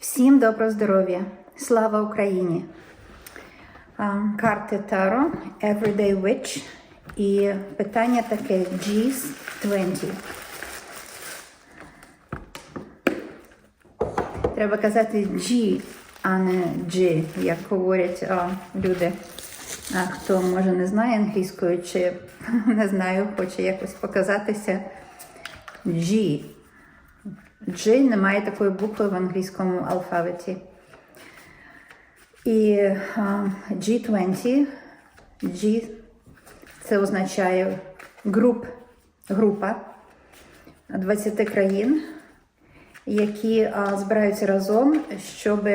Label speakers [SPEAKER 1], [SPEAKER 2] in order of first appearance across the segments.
[SPEAKER 1] Всім доброго здоров'я! Слава Україні! Карти Таро, Everyday Witch і питання таке G20. Треба казати G, а не G, як говорять а, люди. А хто може не знає англійської, чи не знаю, хоче якось показатися G. G немає такої букви в англійському алфавіті. І G20, G це означає груп, група 20 країн, які збираються разом, щоб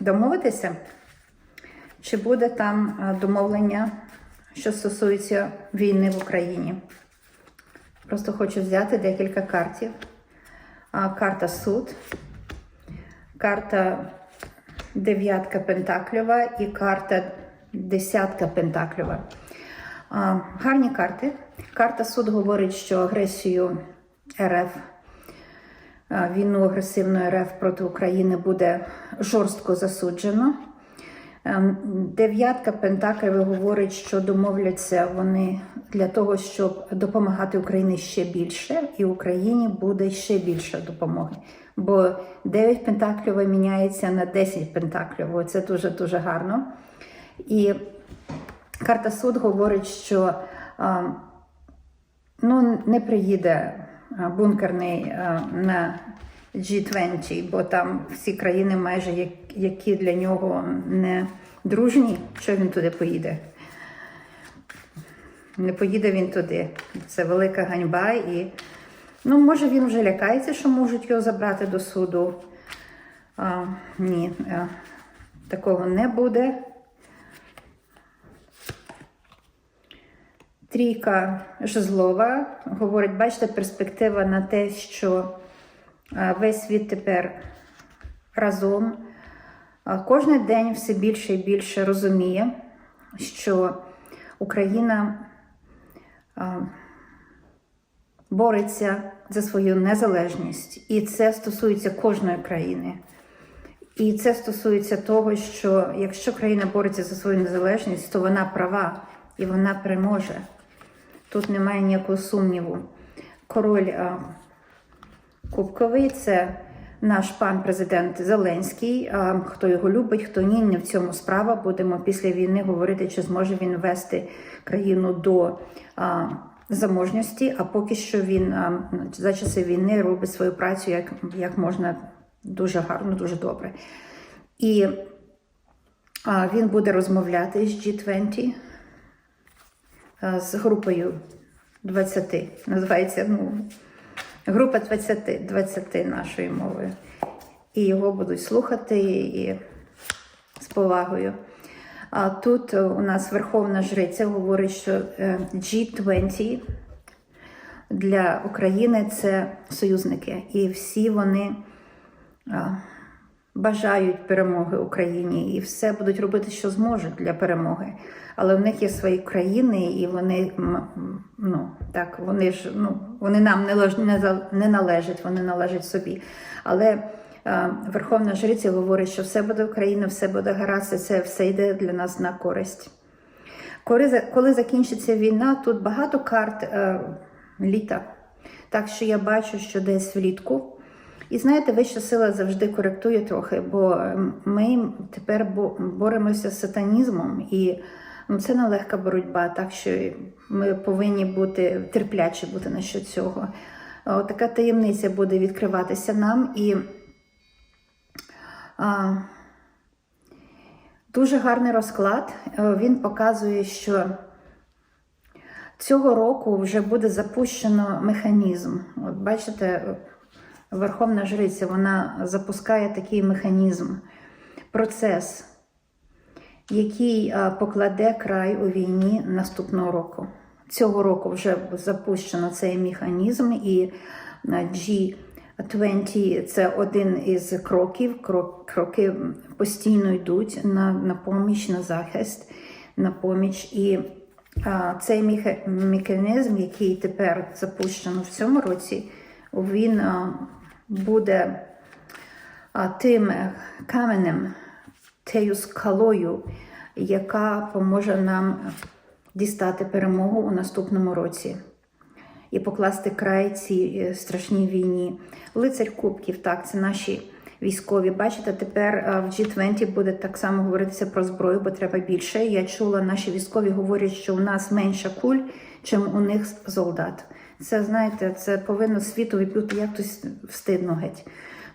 [SPEAKER 1] домовитися, чи буде там домовлення, що стосується війни в Україні. Просто хочу взяти декілька картів. Карта суд, карта дев'ятка пентакльова і карта десятка пентакльова. Гарні карти. Карта суд говорить, що агресію РФ, війну агресивної РФ проти України буде жорстко засуджено. Ем, Дев'ятка Пентаклів говорить, що домовляться вони для того, щоб допомагати Україні ще більше, і Україні буде ще більше допомоги. Бо 9 пентаклів міняється на 10 пентаклів. Це дуже дуже гарно. І карта суд говорить, що ну, не приїде бункерний на G20, бо там всі країни майже які для нього не дружні, що він туди поїде. Не поїде він туди. Це велика ганьба. І, ну, може, він вже лякається, що можуть його забрати до суду. А, ні, а, такого не буде. Трійка жезлова говорить, бачите, перспектива на те, що весь світ тепер разом. Кожен день все більше і більше розуміє, що Україна бореться за свою незалежність, і це стосується кожної країни. І це стосується того, що якщо країна бореться за свою незалежність, то вона права і вона переможе. Тут немає ніякого сумніву. Король Кубковий це наш пан президент Зеленський. Хто його любить, хто ні, не в цьому справа. Будемо після війни говорити, чи зможе він вести країну до заможності. А поки що він за часи війни робить свою працю як, як можна дуже гарно, дуже добре. І він буде розмовляти з G20 а, з групою 20. Називається ну, група 20, 20 нашою мовою. І його будуть слухати і з повагою. А тут у нас Верховна Жриця говорить, що е, G20 для України це союзники, і всі вони бажають перемоги Україні і все будуть робити, що зможуть для перемоги. Але в них є свої країни, і вони ну так, вони ж ну вони нам не, не належать, вони належать собі. Але е, Верховна Жриця говорить, що все буде Україна, все буде гаразд, і це все йде для нас на користь. Коли, коли закінчиться війна, тут багато карт е, літа. Так що я бачу, що десь влітку. І знаєте, вища сила завжди коректує трохи, бо ем, ми тепер боремося з сатанізмом, і це нелегка боротьба, так що ми повинні бути терплячі бути на що цього. О, така таємниця буде відкриватися нам і. А, Дуже гарний розклад. Е, Він показує, що цього року вже буде запущено механізм. От бачите, Верховна Жриця вона запускає такий механізм, процес, який покладе край у війні наступного року. Цього року вже запущено цей механізм, і G20 це один із кроків. Кроки постійно йдуть на, на поміч, на захист, на поміч. І а, цей механізм, який тепер запущено в цьому році, він а, буде тим е, каменем, тією скалою, яка поможе нам дістати перемогу у наступному році і покласти край цій е, страшній війні. Лицар Кубків, так, це наші військові. Бачите, тепер е, в G20 буде так само говоритися про зброю, бо треба більше. Я чула, наші військові говорять, що у нас менше куль, чим у них солдат. Це знаєте, це повинно світові бути якось встидно геть.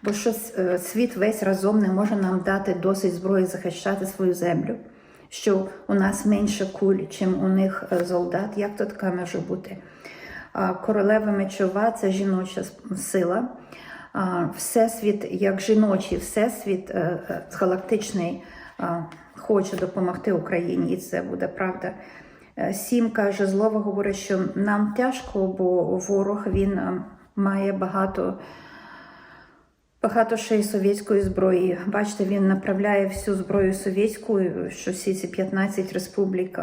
[SPEAKER 1] Бо що е, світ весь разом не може нам дати досить зброї захищати свою землю. Що у нас менше куль, чим у них е, солдат. Як то таке може бути? Королева мечова це жіноча сила. Всесвіт, як жіночий всесвіт е, галактичний, хоче допомогти Україні, і це буде правда. Е, Сімка Жезлова говорить, що нам тяжко, бо ворог він е, має багато. Багато ще й совєтської зброї. Бачите, він направляє всю зброю совєтську, що всі ці 15 республік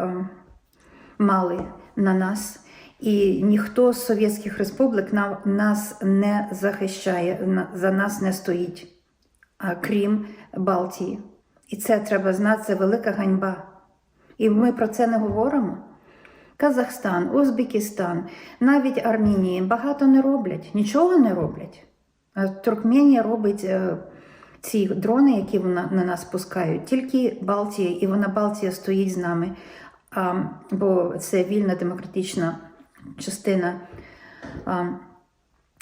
[SPEAKER 1] мали на нас. І ніхто з совєтських республік на- нас не захищає, за нас не стоїть, крім Балтії. І це треба знати, це велика ганьба. І ми про це не говоримо. Казахстан, Узбекистан, навіть Армінії багато не роблять, нічого не роблять. Туркменія робить е, ці дрони, які вона на нас пускають, тільки Балтія, і вона Балтія стоїть з нами, бо це вільна демократична частина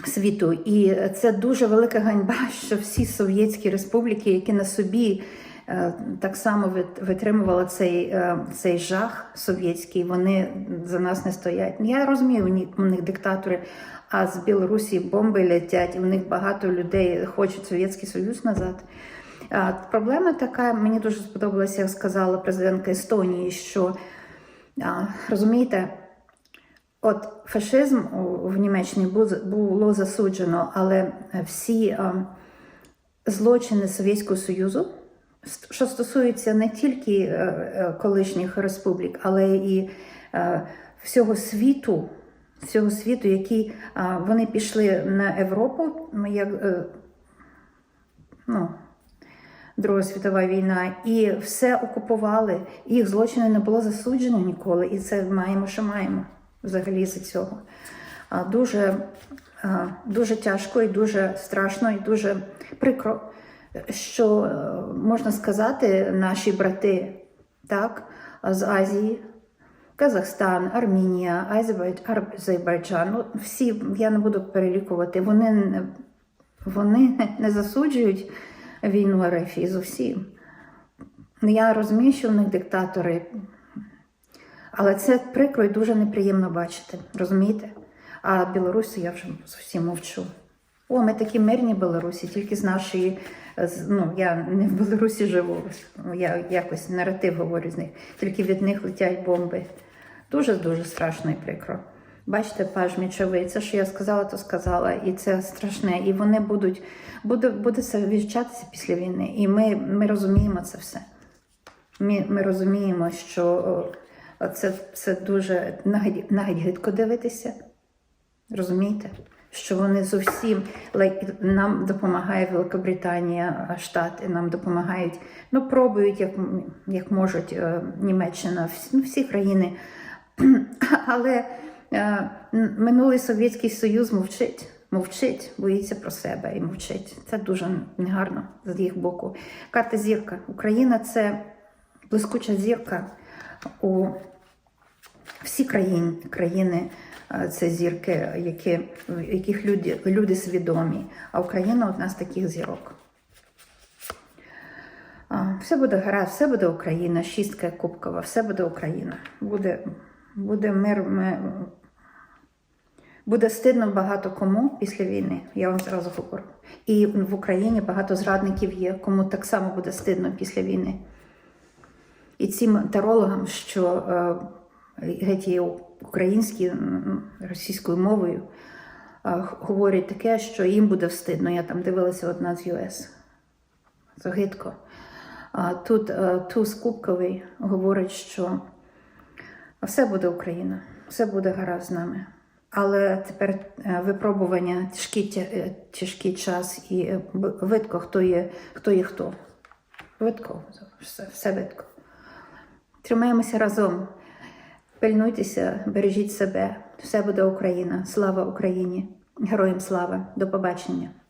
[SPEAKER 1] світу. І це дуже велика ганьба, що всі совєтські республіки, які на собі так само вит- витримували цей, е, цей жах совєтський, вони за нас не стоять. Я розумію, у них- диктатори, а з Білорусі бомби летять, і у них багато людей хочуть Совєтський Союз назад. Проблема така, мені дуже сподобалося, як сказала президентка Естонії, що розумієте, От фашизм в Німеччині було засуджено, але всі злочини Совєтського Союзу, що стосується не тільки е, е, колишніх республік, але і е, всього світу, всього світу, які вони пішли на Європу, ну, як ну, Друга світова війна, і все окупували. Їх злочини не було засуджено ніколи, і це маємо, що маємо взагалі за цього. Дуже, дуже тяжко і дуже страшно, і дуже прикро, що е, можна сказати, наші брати так, з Азії. Казахстан, Армінія, Азербайджан, ну, всі я не буду перелікувати. Вони, вони не засуджують війну РФ і зовсім. Я розумію, що в них диктатори, але це прикро і дуже неприємно бачити, розумієте? А Білорусі я вже зовсім мовчу. О, ми такі мирні Білорусі, тільки з нашої. Ну, я не в Білорусі живу, я якось наратив говорю з них, тільки від них летять бомби. Дуже-дуже страшно і прикро. Бачите, паж мічовий, це що я сказала, то сказала, і це страшне. І вони будуть, буде, буде це відчатися після війни. І ми, ми розуміємо це все. Ми, ми розуміємо, що це, це дуже навіть гидко дивитися. Розумієте? Що вони зовсім like, нам допомагає Великобританія, Штати нам допомагають. Ну, пробують, як, як можуть е, Німеччина, всі, ну, всі країни. Але е, минулий Совєтський Союз мовчить, мовчить, боїться про себе і мовчить. Це дуже негарно з їх боку. Карта зірка. Україна це блискуча зірка у всі країни, країни це зірки, які, яких люди, люди свідомі. А Україна одна з таких зірок. Все буде гаразд, все буде Україна, шістка кубкова, все буде Україна. Буде, буде мир. Ми, буде стидно багато кому після війни, я вам зразу говорю. І в Україні багато зрадників є, кому так само буде стидно після війни. І цим тарологам, що е, геть є українські російською мовою, говорять таке, що їм буде встидно. Я там дивилася одна з ЮС. Це гидко. Тут е, Туз Кубковий говорить, що все буде Україна, все буде гаразд з нами. Але тепер е, випробування, тяжкий, е, тяжкий час і видко, хто є, хто є хто. Видко, все, все видко. Тримаємося разом. Пильнуйтеся, бережіть себе. Все буде Україна. Слава Україні! Героям слава! До побачення!